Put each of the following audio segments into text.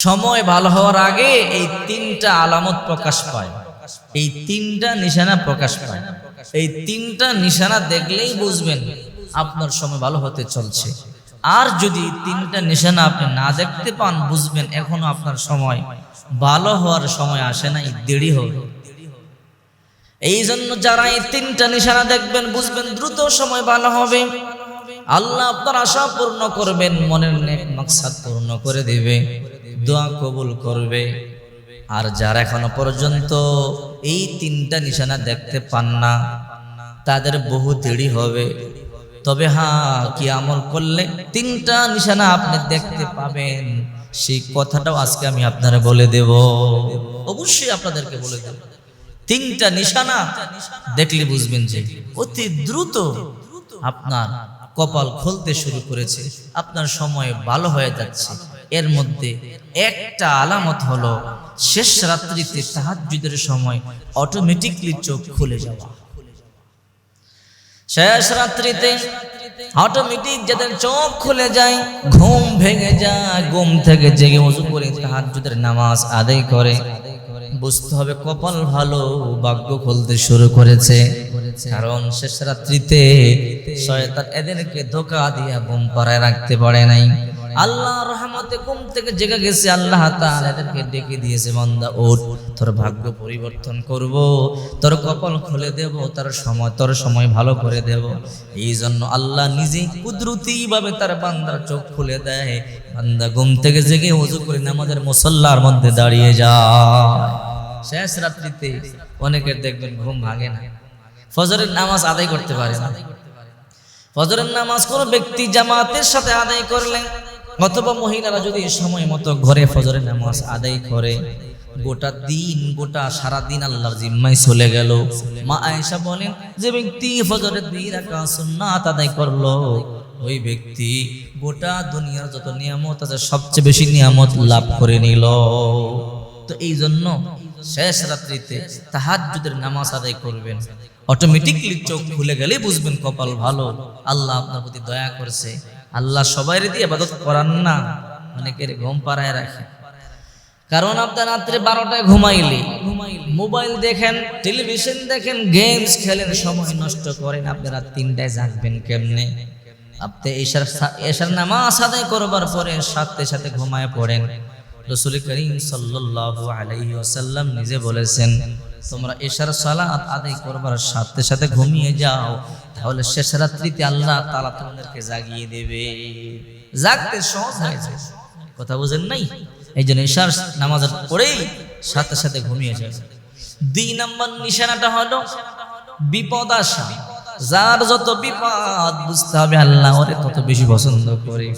সময় ভালো হওয়ার আগে এই তিনটা আলামত প্রকাশ পায়। এই তিনটা নিশানা প্রকাশ পায়। এই তিনটা নিশানা দেখলেই বুঝবেন আপনার সময় ভালো হতে চলছে। আর যদি তিনটা নিশানা আপনি না দেখতে পান, বুঝবেন এখনও আপনার সময় ভালো হওয়ার সময় আসে নাই, দেরি হবে এই জন্য যারা এই তিনটা নিশানা দেখবেন, বুঝবেন দ্রুত সময় ভালো হবে। আল্লাহ আপনার আশা পূর্ণ করবেন, মনের নেক মাকসাদ পূর্ণ করে দিবে। দোয়া কবুল করবে। আর যারা এখনও পর্যন্ত এই তিনটা নিশানা দেখতে পান না, তাদের বহু দেরি হবে। তবে হ্যাঁ কি আমল করলে তিনটা নিশানা আপনি দেখতে পাবেন, সেই কথাটাও আজকে আমি আপনারা বলে দেব। অবশ্যই আপনাদেরকে বলে দেব। তিনটা নিশানা দেখলে বুঝবেন যে অতি দ্রুত আপনার কপাল খুলতে শুরু করেছে, আপনার সময় ভালো হয়ে যাচ্ছে। এর মধ্যে একটা আলামত হলো, শেষ রাত্রিতে তাহাজ্জুদের সময় অটোমেটিকলি চোখ খুলে যাওয়া। শেষ রাত্রিতে অটোমেটিক যাদের চোখ খুলে যায়, ঘুম ভেঙে যায়, ঘুম থেকে জেগে উজু করে তাহাজ্জুদের নামাজ আদায় করে। বুঝতে হবে কপাল ভালো, ভাগ্য খুলতে শুরু করেছে। কারণ শেষ রাত্রিতে শয়তান এদেরকে ধোকা দিয়া ঘুম পাড়ায় রাখতে পারে নাই। আল্লাহ রহমতে ঘুম থেকে জেগে গেছে, আল্লাহ এদেরকে ডেকে দিয়েছে, বান্দা ওঠ তোর ভাগ্য পরিবর্তন করব, তোর কপাল খুলে দেব, তার সময়, তোর সময় ভালো করে দেব। এই জন্য আল্লাহ নিজেই কুদরতি ভাবে তার বান্দার চোখ খুলে দেয়। বান্দা, ঘুম থেকে জেগে ওযু করে নামাজের মুসল্লার মধ্যে দাঁড়িয়ে যায় শেষ রাত্রিতে অনেকের দেখবেন ঘুম ভাঙে না। ফজরের নামাজ আদায় করতে পারে না। ফজরের নামাজ কোনো ব্যক্তি জামাতের সাথে আদায় করলেন অথবা মহিলারা যদি সময় মতো ঘরে ফজরের নামাজ আদায় করে, গোটা দিন, গোটা সারা দিন আল্লাহর জিম্মায় চলে গেল। মা আয়েশা বলেন, যে ব্যক্তি ফজরের দুই সুন্নাত আদায় করল, ওই ব্যক্তি গোটা দুনিয়ার যত নিয়ামত আছে, সবচেয়ে বেশি নিয়ামত লাভ করে নিল। তো এই জন্য শেষ রাত্রিতে তাহাজ্জুদের নামাজ আদায় করবেন। অটোমেটিকলি চোখ খুলে গেলে বুঝবেন কপাল ভালো। আল্লাহ আপনার প্রতি দয়া করছে। আল্লাহ সবাই দিয়ে আবাদত করান না, অনেকের ঘুম পাড়ায় রাখে। কারণ আপনার রাত্রে বারোটায় ঘুমাইলে, মোবাইল দেখেন, টেলিভিশন দেখেন, গেমস খেলেন, সময় নষ্ট করেন আপনারা তিনটায় জাগবেন কেমনে? আপনি এশার এশার নামাজ আদায় করবার পরে সাথে সাথে ঘুমায় পড়েন। রসুল করিম সাল্লাল্লাহু আলাইহি নিজে বলেছেন, তোমরা এশার সালাত আদায় করবার সাথে সাথে ঘুমিয়ে যাও তাহলে শেষ রাত্রিতে আল্লাহ তালা তোমাদেরকে জাগিয়ে দেবে। জাগতে সহজ হয়ে যায়। কথা বুঝেন নাই? এই জন্য এশার নামাজের পরেই সাথে সাথে ঘুমিয়ে যাবে দুই নম্বর নিশানাটা হলো বিপদ আসা। যার যত বিপদ বুঝতে হবে আল্লাহ ওরে তত বেশি পছন্দ করে।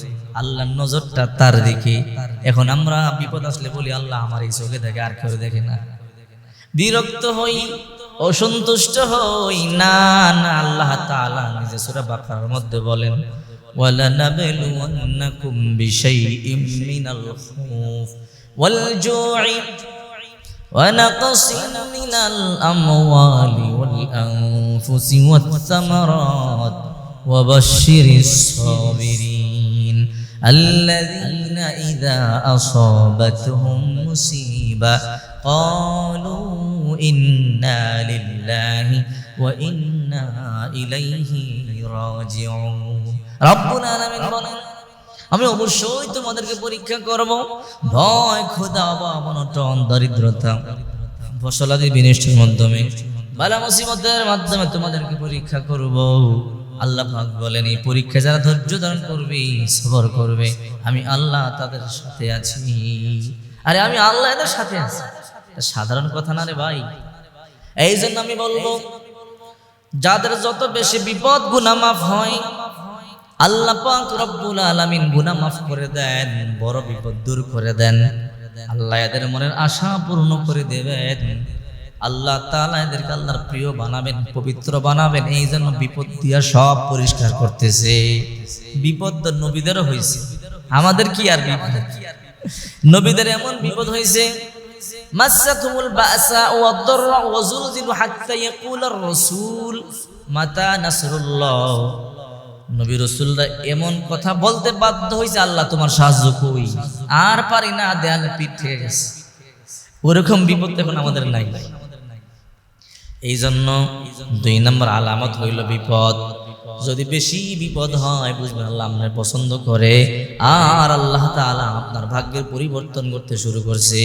আল্লাহর নজরটা তার দিকে। এখন আমরা বিপদ আসলে বলি, আল্লাহ আমার এই চোখে দেখে আর কেউ দেখে না। বিরক্ত হই অসন্তুষ্ট হই না না আল্লাহ তাআলা নিজে সূরা বাকারার মধ্যে বলেন وَلَنَبْلُوَنَّكُمْ بِشَيْءٍ مِّنَ الْخَوْفِ وَالْجُوعِ ونقص من الأموال والأنفس والثمرات وبشر الصابرين الذين إذا أصابتهم مصيبة قالوا إنا لله وإنا إليه راجعون ربنا العالمين বলেন আমি অবশ্যই তোমাদেরকে পরীক্ষা করব ভয় ক্ষুধা অভাব অনটন দরিদ্রতা ফসলাদি বিনষ্টের মাধ্যমে বালা মুসিবতের মাধ্যমে তোমাদেরকে পরীক্ষা করব আল্লাহ পাক বলেন এই পরীক্ষা যারা ধৈর্য ধারণ করবে সবর করবে আমি আল্লাহ তাদের সাথে আছি আরে আমি আল্লাহ এদের সাথে আছি এটা সাধারণ কথা না রে ভাই এই জন্য আমি বলব, যাদের যত বেশি বিপদ গুনাহ মাফ হয়, আল্লাহ পাক রব্বুল আলামিন গুনাহ মাফ করে দেন, বড় বিপদ দূর করে দেন। আল্লাহ এদের মনের আশা পূর্ণ করে দেবেন। আল্লাহ তাআলা এদেরকে আল্লাহর প্রিয় বানাবেন, পবিত্র বানাবেন এই জন্য বিপদ দিয়া সব পরিষ্কার করতেছে। বিপদ তো নবীদেরও হয়েছে আমাদের কি আর বিপদ? নবীদের এমন বিপদ হয়েছে মাসাতুমুল বাসা ওয়াদ দাররা ওয়া নাসরুল্লাহ। নবী রসুল্লাহ এমন কথা বলতে বাধ্য হয়েছে আল্লাহ তোমার সাহায্য কই। আর পারি না, দেয়ালে পিঠ ওরকম বিপদ এখন আমাদের নাই। এই জন্য দুই নম্বর আলামত হইল বিপদ। যদি বেশি বিপদ হয়, বুঝবেন আল্লাহ আপনার পছন্দ করে। আর আল্লাহ তাআলা আপনার ভাগ্যের পরিবর্তন করতে শুরু করছে।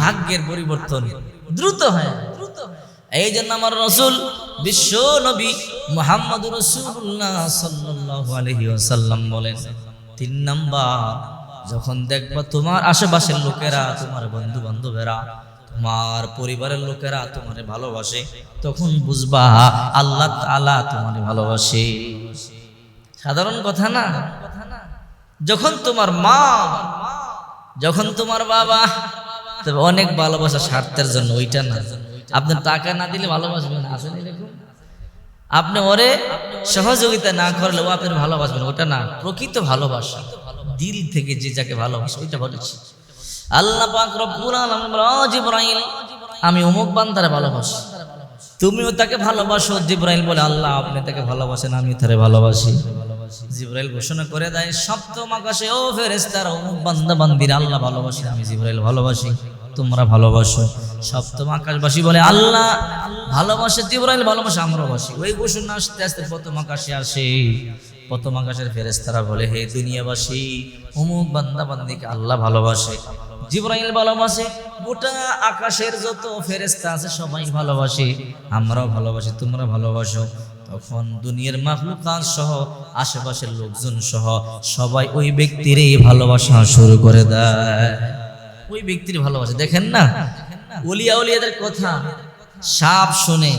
ভাগ্যের পরিবর্তন দ্রুত হয়। দ্রুত এই জন্য আমার রসুল বিশ্ব নবী মোহাম্মদ রসুল্লাহ সাল্লাল্লাহু আলাইহি ওয়াসাল্লাম বলেন, তিন নাম্বার, যখন দেখবা তোমার আশেপাশের লোকেরা, তোমার বন্ধু বান্ধবেরা তোমার পরিবারের লোকেরা তোমারে ভালোবাসে, তখন বুঝবা আল্লাহ তাআলা তোমারে ভালোবাসে। সাধারণ কথা না? যখন তোমার মা, যখন তোমার বাবা তবে অনেক ভালোবাসা স্বার্থের জন্য ওইটা না। আপনি টাকা না দিলে ভালোবাসবেন আসেন আপনি ওরে সহযোগিতা না করলে ও আপনার ভালোবাসবেন ওটা না। প্রকৃত ভালোবাসা দিল থেকে যে যাকে ভালোবাসে ওইটা বলেছি। আল্লাহ পাক রব্বুল আলামিন বলে, "ও জিবরাইল আমি অমুক বান্দারে ভালোবাসি। তুমিও তাকে ভালোবাসো। জিব্রাইল বলে আল্লাহ আপনি তাকে ভালোবাসেন আমি তারে ভালোবাসি। জিব্রাইল ঘোষণা করে দেয়, সপ্তম আকাশে, ও ফেরেস্তারা অমুক বান্দা, বান্দিরা, আল্লাহ ভালোবাসে, আমি জিব্রাইল ভালোবাসি, তোমরা ভালোবাসো। সপ্তম আকাশবাসী বলে, আল্লাহ ভালোবাসে, জিব্রাইল ভালোবাসে আমরা বাসি। ওই ঘোষণা আস্তে আস্তে প্রথম আকাশে আসে। প্রথম আকাশের ফেরেস্তারা বলে, হে দুনিয়াবাসী, অমুক বান্দা, বান্দিকে আল্লাহ ভালোবাসে, জিব্রাইল ভালোবাসে। গোটা আকাশের যত ফেরেস্তা আছে, সবাই ভালোবাসে, আমরাও ভালোবাসি, তোমরা ভালোবাসো। তখন দুনিয়ার মাহলুকাত সহ, আশেপাশের লোকজন সহ সবাই ওই ব্যক্তিরই ভালোবাসা শুরু করে দেয়। ওই ব্যক্তির ভালোবাসা, দেখেন না? ওলিয়া ওলিয়াদের কথা সাপ শুনে,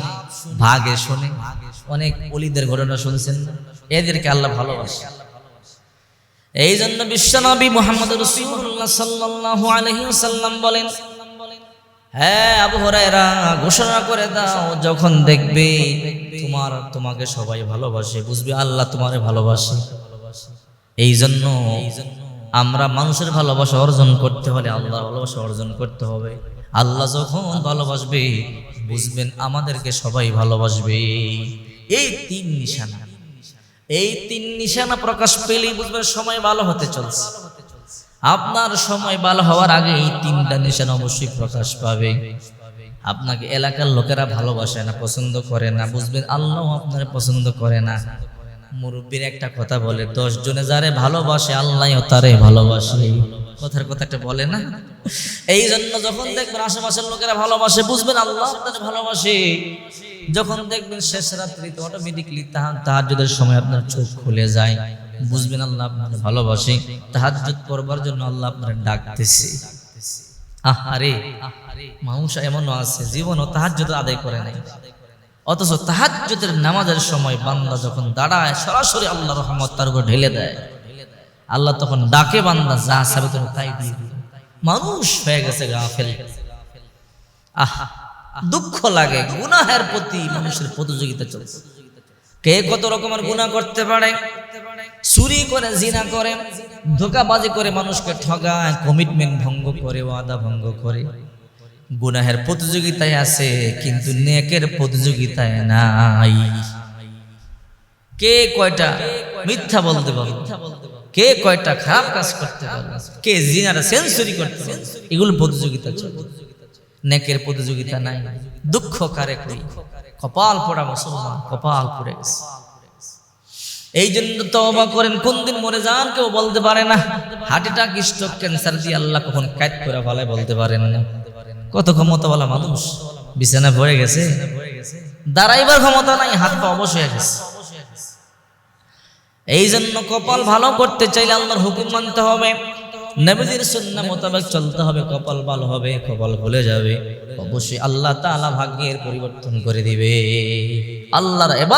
ভাগে শুনে। অনেক অলিদের ঘটনা শুনছেন এদেরকে আল্লাহ ভালোবাসে। এই জন্য বিশ্বনবী মোহাম্মদ রসুল্লাহ সাল্লাল্লাহু আলাইহি ওয়াসাল্লাম বলেন হ্যাঁ আবু হুরায়রা, ঘোষণা করে দাও, যখন দেখবে তোমার, তোমাকে সবাই ভালোবাসে, বুঝবে আল্লাহ তোমারে ভালোবাসে। এই জন্য আমরা মানুষের ভালোবাসা অর্জন করতে হলে আল্লাহর ভালোবাসা অর্জন করতে হবে। আল্লাহ যখন ভালোবাসবে, বুঝবেন আমাদেরকে সবাই ভালোবাসবে। এই তিন নিশানা, এই তিন নিশানা প্রকাশ পেলেই বুঝবেন সময় ভালো হতে চলছে। আপনার সময় ভালো হওয়ার আগে এই তিনটা নিশানা অবশ্যই প্রকাশ পাবে। আপনাকে এলাকার লোকেরা ভালোবাসে না, পছন্দ করে না, বুঝবেন, আল্লাহ আপনার পছন্দ করে না। মুরব্বীর একটা কথা বলে, দশ জনে যারে ভালোবাসে আল্লাহ তারে ভালোবাসে। কথার কথা একটা বলে না? এই জন্য যখন দেখবেন আশেপাশের লোকেরা ভালোবাসে, বুঝবেন আল্লাহ আপনার ভালোবাসে। যখন দেখবেন শেষ রাত্রিতে অটোমেটিকলি তাহার তাহাজ্জুদের সময় আপনার চোখ খুলে যায়। বুঝবেন আল্লাহ আপনার ভালোবাসে, তাহাজ্জুদ করবার জন্য আল্লাহ আপনার ডাকতেছে। আহারে, মানুষ এমনও আছে, জীবনও তাহাজ্জুদ আদায় করে নাই। অথচ তাহাজ্জুদের নামাজের সময় বান্দা যখন দাঁড়ায়, সরাসরি আল্লাহ রহমত তার উপর ঢেলে দেয়। আল্লাহ তখন ডাকে, বান্দা, যা সাবে তুমি তাই দিয়ে। মানুষ হয়ে গেছে গাফেল। আহ, দুঃখ লাগে, গুনাহের প্রতি মানুষের প্রতিযোগিতা চলছে। কে কত রকমের গুনাহ করতে পারে? চুরি করে, জিনা করে, ধোকাবাজি করে মানুষকে ঠগায় কমিটমেন্ট ভঙ্গ করে, ওয়াদা ভঙ্গ করে। গুনাহের প্রতিযোগিতায় আছে, কিন্তু নেকের প্রতিযোগিতায় নাই। কে কয়টা মিথ্যা বলতে পারবে? কে কয়টা খারাপ কাজ করতে পারবে? কে জিনারা সেঞ্চুরি করতে পারবে? এগুলো প্রতিযোগিতা চলে। নেকের প্রতিযোগিতা নাই। দুঃখ কারে কই কপাল পোড়া মুসলমান, কপাল পড়ে গেছে। এই জন্য তওবা করেন, কোন দিন মরে যান কেউ বলতে পারে না। হার্ট অ্যাটাক স্ট্রোক ক্যান্সার দিয়ে আল্লাহ কখন কাজ করে ভালো বলতে পারেন না। কত ক্ষমতা বলা মানুষ বিছানা পড়ে গেছে, দাঁড়াইবার ক্ষমতা নাই, হাত পা অবশ হয়ে গেছে। এই জন্য কপাল ভালো করতে চাইলে আল্লাহর হুকুম মানতে হবে। নবীজির সুন্নাহ মোতাবেক চলতে হবে, কপাল ভালো হবে, কপাল খুলে যাবে। অবশ্যই আল্লাহ তাআলা ভাগ্যের পরিবর্তন করে দিবে। আল্লাহর